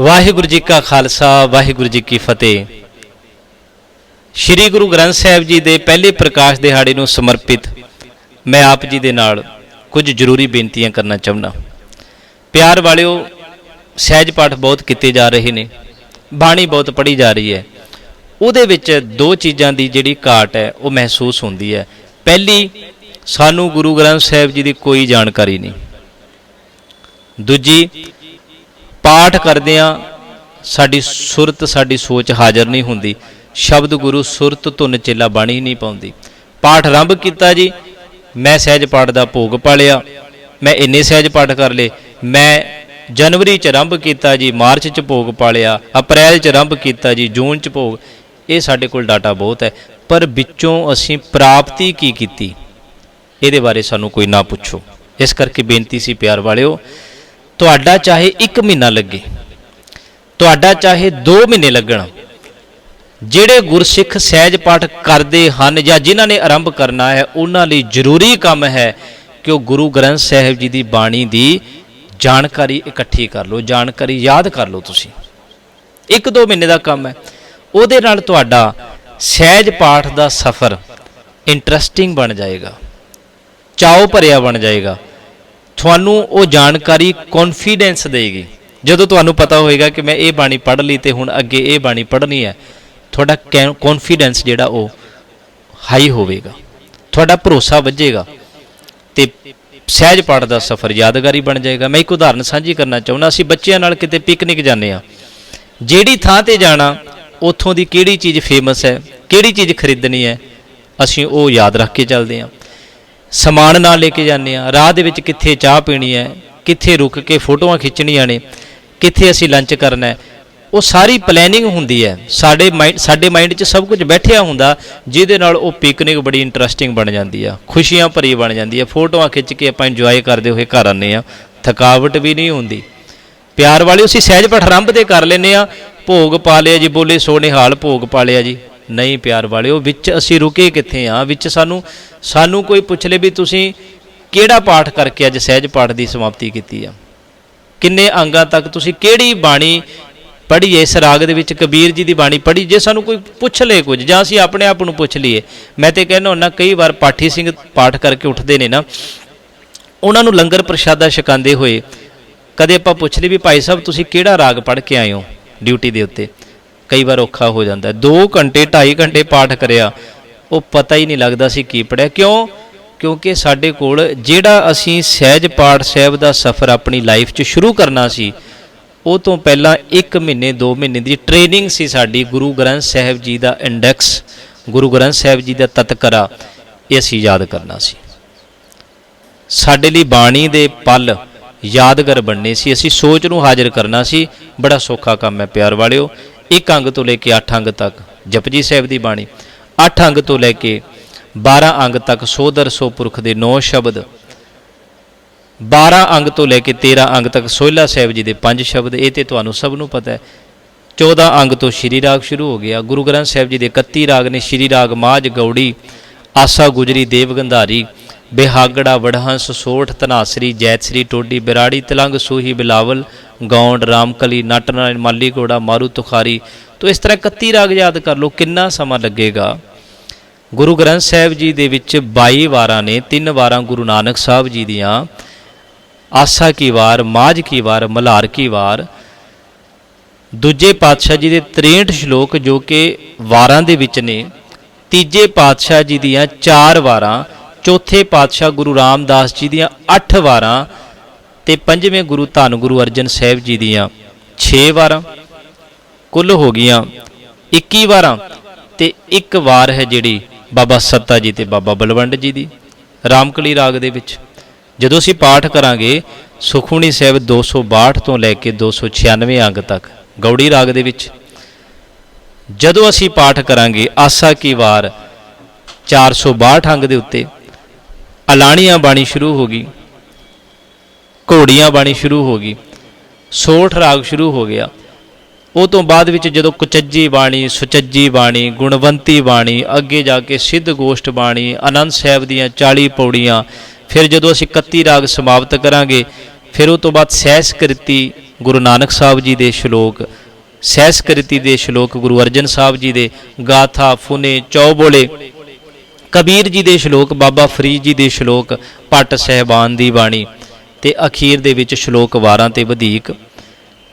ਵਾਹਿਗੁਰੂ ਜੀ ਕਾ ਖਾਲਸਾ, ਵਾਹਿਗੁਰੂ ਜੀ ਕੀ ਫਤਿਹ। ਸ੍ਰੀ ਗੁਰੂ ਗ੍ਰੰਥ ਸਾਹਿਬ ਜੀ ਦੇ ਪਹਿਲੇ ਪ੍ਰਕਾਸ਼ ਦਿਹਾੜੇ ਨੂੰ ਸਮਰਪਿਤ ਮੈਂ ਆਪ ਜੀ ਦੇ ਨਾਲ ਕੁਝ ਜ਼ਰੂਰੀ ਬੇਨਤੀਆਂ ਕਰਨਾ ਚਾਹੁੰਦਾ ਪਿਆਰ ਵਾਲਿਓ, ਸਹਿਜ ਪਾਠ ਬਹੁਤ ਕੀਤੇ ਜਾ ਰਹੇ ਨੇ, ਬਾਣੀ ਬਹੁਤ ਪੜ੍ਹੀ ਜਾ ਰਹੀ ਹੈ। ਉਹਦੇ ਵਿੱਚ ਦੋ ਚੀਜ਼ਾਂ ਦੀ ਜਿਹੜੀ ਘਾਟ ਹੈ, ਉਹ ਮਹਿਸੂਸ ਹੁੰਦੀ ਹੈ। ਪਹਿਲੀ, ਸਾਨੂੰ ਗੁਰੂ ਗ੍ਰੰਥ ਸਾਹਿਬ ਜੀ ਦੀ ਕੋਈ ਜਾਣਕਾਰੀ ਨਹੀਂ। ਦੂਜੀ ਪਾਠ ਕਰਦਿਆਂ ਸਾਡੀ ਸੁਰਤ, ਸਾਡੀ ਸੋਚ ਹਾਜ਼ਰ ਨਹੀਂ ਹੁੰਦੀ। ਸ਼ਬਦ ਗੁਰੂ ਸੁਰਤ ਧੁਨ ਚੇਲਾ ਬਾਣੀ ਨਹੀਂ ਪਾਉਂਦੀ। ਪਾਠ ਆਰੰਭ ਕੀਤਾ ਜੀ, ਮੈਂ ਸਹਿਜ ਪਾਠ ਦਾ ਭੋਗ ਪਾਲਿਆ, ਮੈਂ ਇੰਨੇ ਸਹਿਜ ਪਾਠ ਕਰ ਲਏ, ਮੈਂ ਜਨਵਰੀ ਚ ਆਰੰਭ ਕੀਤਾ ਜੀ, ਮਾਰਚ ਚ ਭੋਗ ਪਾਲਿਆ, ਅਪ੍ਰੈਲ ਚ ਆਰੰਭ ਕੀਤਾ ਜੀ, ਜੂਨ ਚ ਭੋਗ, ਇਹ ਸਾਡੇ ਕੋਲ ਡਾਟਾ ਬਹੁਤ ਹੈ। ਪਰ ਵਿੱਚੋਂ ਅਸੀਂ ਪ੍ਰਾਪਤੀ ਕੀ ਕੀਤੀ? ਇਹਦੇ ਬਾਰੇ ਸਾਨੂੰ ਕੋਈ ਨਾ ਪੁੱਛੋ। ਇਸ ਕਰਕੇ ਬੇਨਤੀ ਸੀ ਪਿਆਰ ਵਾਲਿਓ ਤੁਹਾਡਾ ਚਾਹੇ 1 ਮਹੀਨਾ ਲੱਗੇ, ਤੁਹਾਡਾ ਚਾਹੇ 2 ਮਹੀਨੇ ਲੱਗਣ, ਜਿਹੜੇ ਗੁਰਸਿੱਖ ਸਹਿਜ ਪਾਠ ਕਰਦੇ ਹਨ ਜਾਂ ਜਿਨ੍ਹਾਂ ਨੇ ਆਰੰਭ ਕਰਨਾ ਹੈ, ਉਹਨਾਂ ਲਈ ਜ਼ਰੂਰੀ ਕੰਮ ਹੈ ਕਿ ਉਹ ਗੁਰੂ ਗ੍ਰੰਥ ਸਾਹਿਬ ਜੀ ਦੀ ਬਾਣੀ ਦੀ ਜਾਣਕਾਰੀ ਇਕੱਠੀ ਕਰ ਲਓ, ਜਾਣਕਾਰੀ ਯਾਦ ਕਰ ਲਓ ਤੁਸੀਂ। 1-2 ਮਹੀਨੇ ਦਾ ਕੰਮ ਹੈ, ਉਹਦੇ ਨਾਲ ਤੁਹਾਡਾ ਸਹਿਜ ਪਾਠ ਦਾ ਸਫ਼ਰ ਇੰਟਰਸਟਿੰਗ ਬਣ ਜਾਏਗਾ, ਚਾਉ ਭਰਿਆ ਬਣ ਜਾਏਗਾ। ਤੁਹਾਨੂੰ ਉਹ ਜਾਣਕਾਰੀ ਕੌਨਫੀਡੈਂਸ ਦੇਗੀ। ਜਦੋਂ ਤੁਹਾਨੂੰ ਪਤਾ ਹੋਏਗਾ ਕਿ ਮੈਂ ਇਹ ਬਾਣੀ ਪੜ੍ਹ ਲਈ ਤੇ ਹੁਣ ਅੱਗੇ ਇਹ ਬਾਣੀ ਪੜ੍ਹਨੀ ਹੈ, ਤੁਹਾਡਾ ਕੌਨਫੀਡੈਂਸ ਜਿਹੜਾ ਉਹ ਹਾਈ ਹੋਵੇਗਾ। ਤੁਹਾਡਾ ਭਰੋਸਾ ਵੱਜੇਗਾ ਤੇ ਸਹਿਜ ਪਾਠ ਦਾ ਸਫ਼ਰ ਯਾਦਗਾਰੀ ਬਣ ਜਾਏਗਾ। ਮੈਂ ਇੱਕ ਉਦਾਹਰਨ ਸਾਂਝੀ ਕਰਨਾ ਚਾਹੁੰਦਾ, ਅਸੀਂ ਬੱਚਿਆਂ ਨਾਲ ਕਿਤੇ ਪਿਕਨਿਕ ਜਾਂਦੇ ਆ ਜਿਹੜੀ ਥਾਂ ਤੇ ਜਾਣਾ, ਉੱਥੋਂ ਦੀ ਕਿਹੜੀ ਚੀਜ਼ ਫੇਮਸ ਹੈ, ਕਿਹੜੀ ਚੀਜ਼ ਖਰੀਦਣੀ ਹੈ, ਅਸੀਂ ਉਹ ਯਾਦ ਰੱਖ ਕੇ ਚੱਲਦੇ ਹਾਂ। ਸਮਾਨ ਨਾਲ ਲੈ ਕੇ ਜਾਂਦੇ ਆ ਰਾਹ ਦੇ ਵਿੱਚ ਕਿੱਥੇ ਚਾਹ ਪੀਣੀ ਹੈ, ਕਿੱਥੇ ਰੁਕ ਕੇ ਫੋਟੋਆਂ ਖਿੱਚਣੀਆਂ ਨੇ, ਕਿੱਥੇ ਅਸੀਂ ਲੰਚ ਕਰਨਾ ਹੈ। ਉਹ ਸਾਰੀ ਪਲੈਨਿੰਗ ਹੁੰਦੀ ਹੈ। ਸਾਡੇ ਮਾਈਂਡ ਸਾਡੇ ਮਾਈਂਡ 'ਚ ਸਭ ਕੁਝ ਬੈਠਿਆ ਹੁੰਦਾ, ਜਿਹਦੇ ਨਾਲ ਉਹ ਪਿਕਨਿਕ ਬੜੀ ਇੰਟਰਸਟਿੰਗ ਬਣ ਜਾਂਦੀ ਆ। ਖੁਸ਼ੀਆਂ ਭਰੀ ਬਣ ਜਾਂਦੀ ਆ। ਫੋਟੋਆਂ ਖਿੱਚ ਕੇ ਆਪਾਂ ਇੰਜੋਏ ਕਰਦੇ ਹੋਏ ਘਰ ਆਉਂਦੇ ਆ ਥਕਾਵਟ ਵੀ ਨਹੀਂ ਹੁੰਦੀ। ਪਿਆਰ ਵਾਲੇ ਅਸੀਂ ਸਹਿਜ ਪਾਠ ਆਰੰਭ ਤੇ ਕਰ ਲੈਨੇ ਆ ਭੋਗ ਪਾ ਲਿਆ ਜੀ, ਬੋਲੇ ਸੋਹਣੇ ਹਾਲ ਭੋਗ ਪਾ ਲਿਆ ਜੀ। ਨਹੀਂ ਪਿਆਰ ਵਾਲਿਓ, ਵਿੱਚ ਅਸੀਂ ਰੁਕੇ ਕਿੱਥੇ ਆ? ਵਿੱਚ ਸਾਨੂੰ ਸਾਨੂੰ ਕੋਈ ਪੁੱਛ ਲੇ ਵੀ ਤੁਸੀਂ ਕਿਹੜਾ ਪਾਠ ਕਰਕੇ ਅੱਜ ਸਹਿਜ ਪਾਠ ਦੀ ਸਮਾਪਤੀ ਕੀਤੀ ਆ? ਕਿੰਨੇ ਅੰਗਾਂ ਤੱਕ ਤੁਸੀਂ ਕਿਹੜੀ ਬਾਣੀ ਪੜ੍ਹੀ ਇਸ ਰਾਗ ਦੇ ਵਿੱਚ ਕਬੀਰ ਜੀ ਦੀ ਬਾਣੀ ਪੜ੍ਹੀ, ਜੇ ਸਾਨੂੰ ਕੋਈ ਪੁੱਛ ਲੇ ਕੁਝ, ਜਾਂ ਅਸੀਂ ਆਪਣੇ ਆਪ ਨੂੰ ਪੁੱਛ ਲਈਏ। ਮੈਂ ਤੇ ਕਹਿੰਦਾ ਹੁੰਦਾ, ਕਈ ਵਾਰ ਪਾਠੀ ਸਿੰਘ ਪਾਠ ਕਰਕੇ ਉੱਠਦੇ ਨੇ ਨਾ, ਉਹਨਾਂ ਨੂੰ ਲੰਗਰ ਪ੍ਰਸ਼ਾਦਾ ਛਕਾਉਂਦੇ ਹੋਏ ਕਦੇ ਆਪਾਂ ਪੁੱਛ ਲਈ ਵੀ ਭਾਈ ਸਾਹਿਬ, ਤੁਸੀਂ ਕਿਹੜਾ ਰਾਗ ਪੜ੍ਹ ਕੇ ਆਏ ਹੋ ਡਿਊਟੀ ਦੇ ਉੱਤੇ? ਕਈ ਵਾਰ ਔਖਾ ਹੋ ਜਾਂਦਾ 2 ਘੰਟੇ 2.5 ਘੰਟੇ ਪਾਠ ਕਰਿਆ, ਉਹ ਪਤਾ ਹੀ ਨਹੀਂ ਲੱਗਦਾ ਸੀ ਕੀ ਪੜਿਆ ਕਿਉਂ? ਕਿਉਂਕਿ ਸਾਡੇ ਕੋਲ ਜਿਹੜਾ ਅਸੀਂ ਸਹਿਜ ਪਾਠ ਸਾਹਿਬ ਦਾ ਸਫ਼ਰ ਆਪਣੀ ਲਾਈਫ 'ਚ ਸ਼ੁਰੂ ਕਰਨਾ ਸੀ, ਉਹ ਤੋਂ ਪਹਿਲਾਂ 1 ਮਹੀਨੇ 2 ਮਹੀਨੇ ਦੀ ਟ੍ਰੇਨਿੰਗ ਸੀ ਸਾਡੀ ਗੁਰੂ ਗ੍ਰੰਥ ਸਾਹਿਬ ਜੀ ਦਾ ਇੰਡੈਕਸ, ਗੁਰੂ ਗ੍ਰੰਥ ਸਾਹਿਬ ਜੀ ਦਾ ਤਤਕਰਾ, ਇਹ ਅਸੀਂ ਯਾਦ ਕਰਨਾ ਸੀ। ਸਾਡੇ ਲਈ ਬਾਣੀ ਦੇ ਪਲ ਯਾਦਗਰ ਬਣਨੇ ਸੀ। ਅਸੀਂ ਸੋਚ ਨੂੰ ਹਾਜ਼ਰ ਕਰਨਾ ਸੀ। ਬੜਾ ਸੌਖਾ ਕੰਮ ਹੈ ਪਿਆਰ ਵਾਲਿਓ। ਇੱਕ ਅੰਗ ਤੋਂ ਲੈ ਕੇ 8 ਅੰਗ ਤੱਕ, ਜਪਜੀ ਸਾਹਿਬ ਦੀ ਬਾਣੀ। 8 ਅੰਗ ਤੋਂ ਲੈ ਕੇ 12 ਅੰਗ ਤੱਕ ਸੋਦਰ ਸੋ ਪੁਰਖ ਦੇ 9 ਸ਼ਬਦ। 12 ਅੰਗ ਤੋਂ ਲੈ ਕੇ 13 ਅੰਗ ਤੱਕ ਸੋਹਿਲਾ ਸਾਹਿਬ ਜੀ ਦੇ 5 ਸ਼ਬਦ, ਇਹ ਤੇ ਤੁਹਾਨੂੰ ਸਭ ਨੂੰ ਪਤਾ ਹੈ। 14 ਅੰਗ ਤੋਂ ਸ਼੍ਰੀ ਰਾਗ ਸ਼ੁਰੂ ਹੋ ਗਿਆ। ਗੁਰੂ ਗ੍ਰੰਥ ਸਾਹਿਬ ਜੀ ਦੇ 31 ਰਾਗ ਨੇ ਸ਼੍ਰੀ ਰਾਗ ਮਾਝ, ਗੌੜੀ, ਆਸਾ ਗੁਜਰੀ, ਦੇਵ ਗੰਧਾਰੀ, ਬਿਹਾਗੜਾ, ਵੜਹੰਸ, ਸੋਠ ਤਨਾਸਰੀ ਜੈਤਸਰੀ, ਟੋਡੀ, ਬਿਰਾੜੀ, ਤਲੰਗ, ਸੂਹੀ, ਬਿਲਾਵਲ ਗੌਂਡ, ਰਾਮਕਲੀ ਨਟ ਨਾਰਾਇਣ ਮਾਲੀ ਘੋੜਾ ਮਾਰੂ ਤੁਖਾਰੀ। ਤੋ ਇਸ ਤਰ੍ਹਾਂ 31 ਰਾਗ ਯਾਦ ਕਰ ਲਓ, ਕਿੰਨਾ ਸਮਾਂ ਲੱਗੇਗਾ? ਗੁਰੂ ਗ੍ਰੰਥ ਸਾਹਿਬ ਜੀ ਦੇ ਵਿੱਚ 22 ਵਾਰਾਂ ਨੇ, ਤਿੰਨ ਵਾਰਾਂ ਗੁਰੂ ਨਾਨਕ ਸਾਹਿਬ ਜੀ ਦੀਆਂ, ਆਸਾ ਕੀ ਵਾਰ, ਮਾਝ ਕੀ ਵਾਰ ਮਲਹਾਰ ਕੀ ਵਾਰ। ਦੂਜੇ ਪਾਤਸ਼ਾਹ ਜੀ ਦੇ 63 ਸ਼ਲੋਕ ਜੋ ਕਿ ਵਾਰਾਂ ਦੇ ਵਿੱਚ ਨੇ, ਤੀਜੇ ਪਾਤਸ਼ਾਹ ਜੀ ਦੀਆਂ 4 ਵਾਰਾਂ, ਚੌਥੇ ਪਾਤਸ਼ਾਹ ਗੁਰੂ ਰਾਮਦਾਸ ਜੀ ਦੀਆਂ 8 ਵਾਰਾਂ ਤੇ ਪੰਜਵੇਂ ਗੁਰੂ ਧੰਨ ਗੁਰੂ ਅਰਜਨ ਸਾਹਿਬ ਜੀ ਦੀਆਂ 6 ਵਾਰਾਂ ਕੁੱਲ ਹੋ ਗਈਆਂ 21 ਵਾਰਾਂ ਤੇ ਇੱਕ ਵਾਰ ਹੈ ਜਿਹੜੀ ਬਾਬਾ ਸੱਤਾ ਜੀ ਤੇ ਬਾਬਾ ਬਲਵੰਡ ਜੀ ਦੀ ਰਾਮਕਲੀ ਰਾਗ ਦੇ ਵਿੱਚ। ਜਦੋਂ ਅਸੀਂ ਪਾਠ ਕਰਾਂਗੇ ਸੁਖਮਣੀ ਸਾਹਿਬ 262 ਤੋਂ ਲੈ ਕੇ 296 ਅੰਗ ਤੱਕ ਗੌੜੀ ਰਾਗ ਦੇ ਵਿੱਚ। ਜਦੋਂ ਅਸੀਂ ਪਾਠ ਕਰਾਂਗੇ, ਆਸਾ ਕੀ ਵਾਰ 462 ਅੰਗ ਦੇ ਉੱਤੇ, ਅਲਾਣੀਆਂ ਬਾਣੀ ਸ਼ੁਰੂ ਹੋ ਗਈ। ਘੋੜੀਆਂ ਬਾਣੀ ਸ਼ੁਰੂ ਹੋ ਗਈ। ਸੋਠ ਰਾਗ ਸ਼ੁਰੂ ਹੋ ਗਿਆ। ਉਹ ਤੋਂ ਬਾਅਦ ਵਿੱਚ ਜਦੋਂ ਕੁਚੱਜੀ ਬਾਣੀ, ਸੁਚੱਜੀ ਬਾਣੀ, ਗੁਣਵੰਤੀ ਬਾਣੀ, ਅੱਗੇ ਜਾ ਕੇ ਸਿੱਧ ਗੋਸ਼ਟ ਬਾਣੀ ਆਨੰਦ ਸਾਹਿਬ ਦੀਆਂ 40 ਪੌੜੀਆਂ, ਫਿਰ ਜਦੋਂ ਅਸੀਂ 31 ਰਾਗ ਸਮਾਪਤ ਕਰਾਂਗੇ, ਫਿਰ ਉਹ ਤੋਂ ਬਾਅਦ ਸਹਿਸ ਕਰਤੀ ਗੁਰੂ ਨਾਨਕ ਸਾਹਿਬ ਜੀ ਦੇ ਸ਼ਲੋਕ, ਸਹਿਸਕ੍ਰਿਤੀ ਦੇ ਸ਼ਲੋਕ ਗੁਰੂ ਅਰਜਨ ਸਾਹਿਬ ਜੀ ਦੇ, ਗਾਥਾ, ਫੁਨੇ, ਚੌਬੋਲੇ, ਕਬੀਰ ਜੀ ਦੇ ਸ਼ਲੋਕ, ਬਾਬਾ ਫਰੀਦ ਜੀ ਦੇ ਸ਼ਲੋਕ ਪਟ ਸਹਿਬਾਨ ਦੀ ਬਾਣੀ। ਤੇ ਅਖੀਰ ਦੇ ਵਿੱਚ ਸ਼ਲੋਕ ਵਾਰਾਂ ਤੇ ਵਧੇਕ।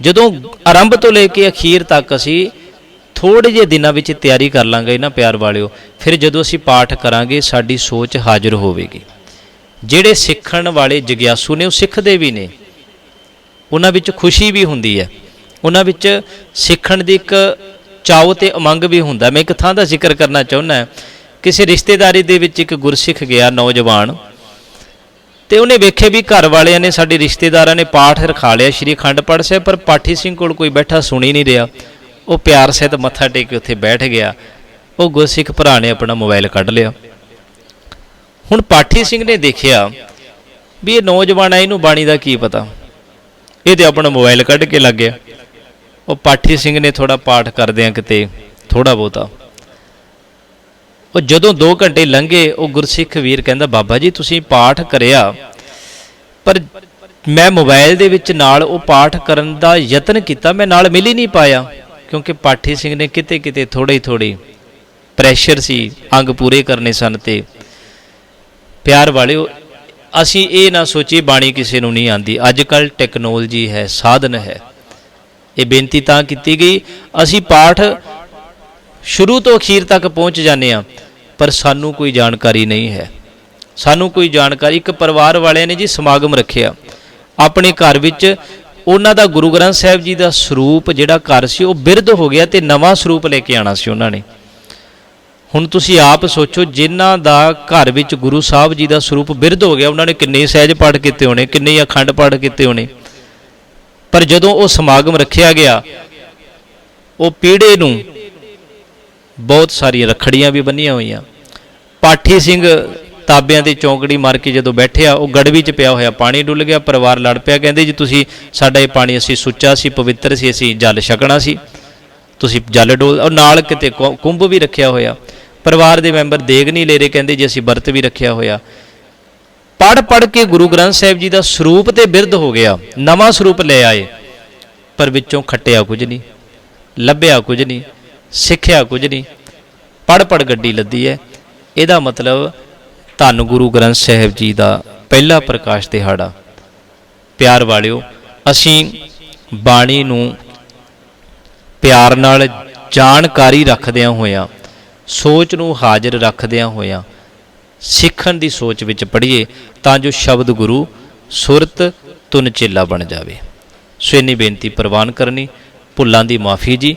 ਜਦੋਂ ਆਰੰਭ ਤੋਂ ਲੈ ਕੇ ਅਖੀਰ ਤੱਕ ਅਸੀਂ ਥੋੜੇ ਜਿਹੇ ਦਿਨਾਂ ਵਿੱਚ ਤਿਆਰੀ ਕਰ ਲਾਂਗੇ ਇਹਨਾਂ ਪਿਆਰ ਵਾਲਿਓ, ਫਿਰ ਜਦੋਂ ਅਸੀਂ ਪਾਠ ਕਰਾਂਗੇ, ਸਾਡੀ ਸੋਚ ਹਾਜ਼ਰ ਹੋਵੇਗੀ। ਜਿਹੜੇ ਸਿੱਖਣ ਵਾਲੇ ਜਗਿਆਸੂ ਨੇ, ਉਹ ਸਿੱਖਦੇ ਵੀ ਨੇ। ਉਹਨਾਂ ਵਿੱਚ ਖੁਸ਼ੀ ਵੀ ਹੁੰਦੀ ਹੈ। ਉਹਨਾਂ ਵਿੱਚ ਸਿੱਖਣ ਦੀ ਇੱਕ ਚਾਉ ਤੇ ਉਮੰਗ ਵੀ ਹੁੰਦਾ। ਮੈਂ ਇੱਕ ਥਾਂ ਦਾ ਜ਼ਿਕਰ ਕਰਨਾ ਚਾਹੁੰਦਾ ਕਿਸੇ ਰਿਸ਼ਤੇਦਾਰੀ ਦੇ ਵਿੱਚ ਇੱਕ ਗੁਰਸਿੱਖ ਗਿਆ, ਨੌਜਵਾਨ। ਤੇ ਉਹਨੇ ਵੇਖਿਆ ਵੀ ਘਰ ਵਾਲਿਆਂ ਨੇ, ਸਾਡੇ ਰਿਸ਼ਤੇਦਾਰਾਂ ਨੇ ਪਾਠ ਰਖਾ ਲਿਆ, ਸ਼੍ਰੀ ਅਖੰਡ ਪਾਠ ਸਾਹਿਬ, ਪਰ ਪਾਠੀ ਸਿੰਘ ਕੋਲ ਕੋਈ ਬੈਠਾ ਸੁਣੀ ਨਹੀਂ ਰਿਹਾ। ਉਹ ਪਿਆਰ ਸਹਿਤ ਮੱਥਾ ਟੇਕ ਕੇ ਉੱਥੇ ਬੈਠ ਗਿਆ। ਉਹ ਗੁਰਸਿੱਖ ਭਰਾ ਨੇ ਆਪਣਾ ਮੋਬਾਈਲ ਕੱਢ ਲਿਆ। ਹੁਣ ਪਾਠੀ ਸਿੰਘ ਨੇ ਦੇਖਿਆ ਵੀ ਇਹ ਨੌਜਵਾਨ ਹੈ ਇਹਨੂੰ ਬਾਣੀ ਦਾ ਕੀ ਪਤਾ? ਇਹ ਤੇ ਆਪਣਾ ਮੋਬਾਈਲ ਕੱਢ ਕੇ ਲੱਗ ਗਿਆ। ਉਹ ਪਾਠੀ ਸਿੰਘ ਨੇ ਥੋੜਾ ਪਾਠ ਕਰਦਿਆਂ ਕਿਤੇ ਥੋੜਾ ਬਹੁਤਾ। ਉਹ ਜਦੋਂ 2 ਘੰਟੇ ਲੰਘੇ, ਉਹ ਗੁਰਸਿੱਖ ਵੀਰ ਕਹਿੰਦਾ, ਬਾਬਾ ਜੀ, ਤੁਸੀਂ ਪਾਠ ਕਰਿਆ, ਪਰ ਮੈਂ ਮੋਬਾਈਲ ਦੇ ਵਿੱਚ ਨਾਲ ਉਹ ਪਾਠ ਕਰਨ ਦਾ ਯਤਨ ਕੀਤਾ, ਮੈਂ ਨਾਲ ਮਿਲ ਹੀ ਨਹੀਂ ਪਾਇਆ, ਕਿਉਂਕਿ ਪਾਠੀ ਸਿੰਘ ਨੇ ਕਿਤੇ ਕਿਤੇ ਥੋੜੀ ਥੋੜੀ ਪ੍ਰੈਸ਼ਰ ਸੀ, ਅੰਗ ਪੂਰੇ ਕਰਨੇ ਸਨ ਤੇ। ਪਿਆਰ ਵਾਲਿਓ, ਅਸੀਂ ਇਹ ਨਾ ਸੋਚੀ ਬਾਣੀ ਕਿਸੇ ਨੂੰ ਨਹੀਂ ਆਂਦੀ ਅੱਜ ਕੱਲ ਟੈਕਨੋਲੋਜੀ ਹੈ, ਸਾਧਨ ਹੈ। ਇਹ ਬੇਨਤੀ ਤਾਂ ਕੀਤੀ ਗਈ, ਅਸੀਂ ਪਾਠ ਸ਼ੁਰੂ ਤੋਂ ਅਖੀਰ ਤੱਕ ਪਹੁੰਚ ਜਾਂਦੇ ਆ ਪਰ ਸਾਨੂੰ ਕੋਈ ਜਾਣਕਾਰੀ ਨਹੀਂ ਹੈ। ਸਾਨੂੰ ਕੋਈ ਜਾਣਕਾਰੀ, ਇੱਕ ਪਰਿਵਾਰ ਵਾਲਿਆਂ ਨੇ ਜੀ ਸਮਾਗਮ ਰੱਖਿਆ। ਆਪਣੇ ਘਰ ਵਿੱਚ ਉਹਨਾਂ ਦਾ ਗੁਰੂ ਗ੍ਰੰਥ ਸਾਹਿਬ ਜੀ ਦਾ ਸਰੂਪ ਜਿਹੜਾ ਘਰ ਸੀ, ਉਹ ਬਿਰਧ ਹੋ ਗਿਆ ਤੇ ਨਵਾਂ ਸਰੂਪ ਲੈ ਕੇ ਆਣਾ ਸੀ ਉਹਨਾਂ ਨੇ। ਹੁਣ ਤੁਸੀਂ ਆਪ ਸੋਚੋ, ਜਿਨ੍ਹਾਂ ਦਾ ਘਰ ਵਿੱਚ ਗੁਰੂ ਸਾਹਿਬ ਜੀ ਦਾ ਸਰੂਪ ਬਿਰਧ ਹੋ ਗਿਆ, ਉਹਨਾਂ ਨੇ ਕਿੰਨੇ ਸਹਿਜ ਪਾਠ ਕੀਤੇ ਹੋਣੇ, ਕਿੰਨੇ ਅਖੰਡ ਪਾਠ ਕੀਤੇ ਹੋਣੇ। ਪਰ ਜਦੋਂ ਉਹ ਸਮਾਗਮ ਰੱਖਿਆ ਗਿਆ, ਉਹ ਪੀੜੇ ਨੂੰ ਬਹੁਤ ਸਾਰੀਆਂ ਰਖੜੀਆਂ ਵੀ ਬੰਨੀਆਂ ਹੋਈਆਂ। ਪਾਠੀ ਸਿੰਘ ਤਾਬਿਆਂ ਦੀ ਚੌਂਕੜੀ ਮਾਰ ਕੇ ਜਦੋਂ ਬੈਠਿਆ, ਉਹ ਗੜਵੀ 'ਚ ਪਿਆ ਹੋਇਆ ਪਾਣੀ ਡੁੱਲ ਗਿਆ, ਪਰਿਵਾਰ ਲੜ ਪਿਆ, ਕਹਿੰਦੇ ਜੀ ਤੁਸੀਂ ਸਾਡਾ ਇਹ ਪਾਣੀ ਅਸੀਂ ਸੁੱਚਾ ਸੀ, ਪਵਿੱਤਰ ਸੀ, ਅਸੀਂ ਜਲ ਛਕਣਾ ਸੀ। ਤੁਸੀਂ ਜਲ ਡੋਲ ਔਰ ਨਾਲ ਕਿਤੇ ਕੁ- ਕੁੰਭ ਵੀ ਰੱਖਿਆ ਹੋਇਆ। ਪਰਿਵਾਰ ਦੇ ਮੈਂਬਰ ਦੇਗ ਨਹੀਂ ਲੈ ਰਹੇ, ਕਹਿੰਦੇ ਜੀ ਅਸੀਂ ਵਰਤ ਵੀ ਰੱਖਿਆ ਹੋਇਆ। ਪੜ ਪੜ ਕੇ ਗੁਰੂ ਗ੍ਰੰਥ ਸਾਹਿਬ ਜੀ ਦਾ ਸਰੂਪ ਤੇ ਬਿਰਧ ਹੋ ਗਿਆ। ਨਵਾਂ ਸਰੂਪ ਲੈ ਆਏ, ਪਰ ਵਿੱਚੋਂ ਖੱਟਿਆ ਕੁਝ ਨਹੀਂ, ਲੱਭਿਆ ਕੁਝ ਨਹੀਂ। ਸਿੱਖਿਆ ਕੁਝ ਨਹੀਂ। ਪੜ ਪੜ ਗੱਡੀ ਲੱਦੀ ਹੈ ਇਹਦਾ ਮਤਲਬ ਧੰਨ ਗੁਰੂ ਗ੍ਰੰਥ ਸਾਹਿਬ ਜੀ ਦਾ ਪਹਿਲਾ ਪ੍ਰਕਾਸ਼ ਦਿਹਾੜਾ। ਪਿਆਰ ਵਾਲਿਓ, ਅਸੀਂ ਬਾਣੀ ਨੂੰ ਪਿਆਰ ਨਾਲ ਜਾਣਕਾਰੀ ਰੱਖਦਿਆਂ ਹੋਇਆਂ, ਸੋਚ ਨੂੰ ਹਾਜ਼ਰ ਰੱਖਦਿਆਂ ਹੋਇਆਂ, ਸਿੱਖਣ ਦੀ ਸੋਚ ਵਿੱਚ ਪੜ੍ਹੀਏ ਤਾਂ ਜੋ ਸ਼ਬਦ ਗੁਰੂ ਸੁਰਤ ਤੁਨ ਚੇਲਾ ਬਣ ਜਾਵੇ। ਸੋ ਇੰਨੀ ਬੇਨਤੀ ਪ੍ਰਵਾਨ ਕਰਨੀ। ਭੁੱਲਾਂ ਦੀ ਮਾਫੀ ਜੀ।